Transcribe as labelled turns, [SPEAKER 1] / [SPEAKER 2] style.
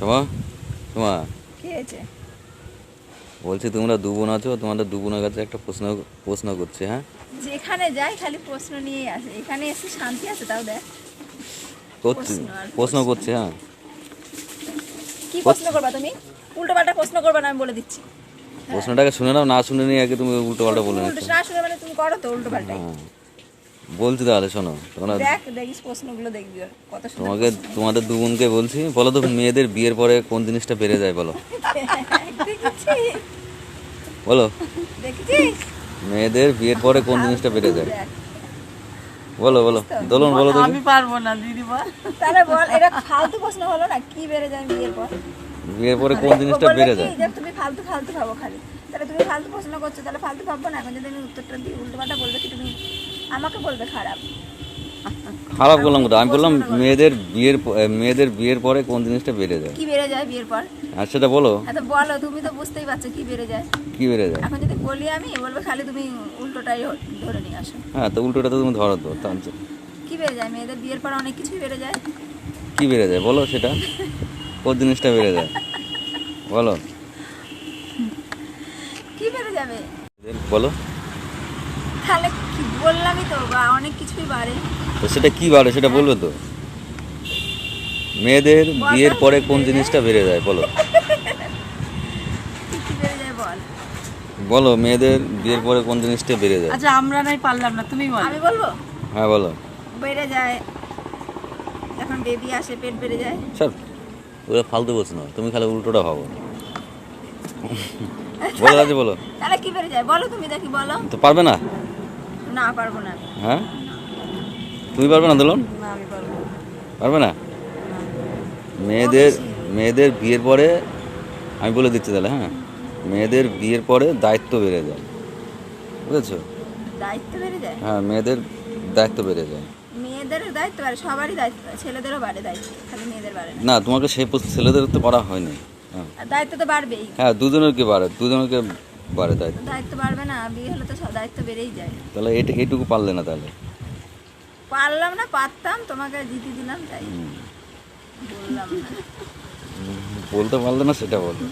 [SPEAKER 1] সমা তোমা
[SPEAKER 2] কি হয়েছে?
[SPEAKER 1] বলছি তোমরা দু বোন আছো তোমাদের দু বোনের কাছে একটা প্রশ্ন প্রশ্ন করছে হ্যাঁ?
[SPEAKER 2] যেখানে যাই খালি প্রশ্ন নিয়ে আসে। এখানে এসে শান্তি আছে তাও দেখ।
[SPEAKER 1] করছে
[SPEAKER 2] প্রশ্ন
[SPEAKER 1] করছে হ্যাঁ।
[SPEAKER 2] কি প্রশ্ন করবা তুমি? উল্টো পাল্টা প্রশ্ন করবা না আমি বলে দিচ্ছি।
[SPEAKER 1] প্রশ্নটাকে শুনে নাও না শুনে নিয়ে আগে তুমি উল্টো পাল্টা বলে
[SPEAKER 2] না শুনে মানে তুমি করো তো উল্টো পাল্টাই
[SPEAKER 1] হ্যাঁ। বলছি তাহলে শোনো তোমরা
[SPEAKER 2] দেখ দেখিস প্রশ্নগুলো দেখবি কত
[SPEAKER 1] তোমাকে তোমাদের দু বোনকে বলছি বলো তো মেয়েদের বিয়ের পরে কোন জিনিসটা বেড়ে যায় বলো। বলো। মেয়েদের বিয়ের পরে কোন জিনিসটা বেড়ে যায়? বলো বলো। দোলন বলো দেখি।
[SPEAKER 3] আমি পারব না দিদি বল।
[SPEAKER 2] তাহলে বল এটা ফালতু প্রশ্ন হলো না কি বেড়ে যায় বিয়ের পর?
[SPEAKER 1] বিয়ের পরে কোন জিনিসটা বেড়ে যায়?
[SPEAKER 2] তুমি ফালতু ফালতু ভাবো খালি। তাহলে তুমি ফালতু প্রশ্ন করছ তাহলে ফালতু ভাববো না। এখন যদি আমি উত্তরটা দিই উল্টো পাল্টা বলবে কি তুমি? আমাকে বলবে খারাপ।
[SPEAKER 1] খারাপ বললাম কোথাও আমি বললাম মেয়েদের বিয়ের মেয়েদের বিয়ের পরে কোন জিনিসটা বেড়ে যায়?
[SPEAKER 2] কি বেড়ে যায় বিয়ের পর?
[SPEAKER 1] আর সেটা বলো।
[SPEAKER 2] এত বলো তুমি তো বুঝতেই পারছ কি বেড়ে যায়।
[SPEAKER 1] কি বেড়ে যায়?
[SPEAKER 2] এখন যদি বলি আমি বলবে খালি তুমি উল্টোটাই ধরে নিয়ে আসো।
[SPEAKER 1] হ্যাঁ তো উল্টোটা তো তুমি ধরো তো
[SPEAKER 2] কি বেড়ে যায়? মেয়েদের বিয়ের পর অনেক কিছুই বেড়ে যায়।
[SPEAKER 1] কি বেড়ে যায়? বলো সেটা। কোন জিনিসটা বেড়ে যায়? বলো।
[SPEAKER 2] যাবে।
[SPEAKER 1] বলো।
[SPEAKER 2] তাহলে কি বললামই তো অনেক কিছুই বাড়ে।
[SPEAKER 1] তো সেটা কি বাড়ে সেটা বলবে তো? মেয়েদের বিয়ের পরে কোন জিনিসটা বেড়ে যায় বলো।
[SPEAKER 2] বল।
[SPEAKER 1] বলো মেয়েদের বিয়ের পরে কোন জিনিসটা বেড়ে যায়?
[SPEAKER 3] আচ্ছা আমরা নাই পারলাম না তুমি বল।
[SPEAKER 2] আমি বলব?
[SPEAKER 1] হ্যাঁ বলো।
[SPEAKER 2] বেড়ে যায়। যখন বেবি আসে পেট বেড়ে যায়।
[SPEAKER 1] স্যার ওরা ফালতু বলছো না তুমি খালি উল্টোটা ভাবো। বলো আছে বলো।
[SPEAKER 2] তাহলে কি বেড়ে যায়? বলো তুমি দেখি বলো।
[SPEAKER 1] তো পারবে না?
[SPEAKER 2] না পারব না
[SPEAKER 1] হ্যাঁ? তুমি পারবে না দোলন?
[SPEAKER 3] আমি পারব
[SPEAKER 1] পারবে না? মেয়েদের মেয়েদের বিয়ের পরে আমি বলে দিচ্ছি তাহলে হ্যাঁ? মেয়েদের বিয়ের পরে দায়িত্ব বেড়ে যায়। বুঝেছ?
[SPEAKER 2] দায়িত্ব বেড়ে যায়?
[SPEAKER 1] হ্যাঁ মেয়েদের দায়িত্ব বেড়ে যায়।
[SPEAKER 2] মেয়েদের দায়িত্ব বাড়ে সবারই দায়িত্ব ছেলেদেরও বাড়ে দায়িত্ব খালি মেয়েদের বাড়ে না।
[SPEAKER 1] তোমাকে সেই ছেলেদের তো করা হয়নি। হ্যাঁ
[SPEAKER 2] আর দায়িত্ব তো বাড়বেই।
[SPEAKER 1] হ্যাঁ দুজনের কি বাড়ে? দুজনকে বাড়ে দায়িত্ব।
[SPEAKER 2] দায়িত্ব বাড়বে না বিয়ে হলে তো সব দায়িত্ব বেড়েই যায়।
[SPEAKER 1] তাহলে এটা এইটুকু পারলে না তাহলে?
[SPEAKER 2] পারলাম না পারতাম তোমাকে জিতে দিলাম তাই। বললাম না।
[SPEAKER 1] বলতে পারলে না সেটা বলো।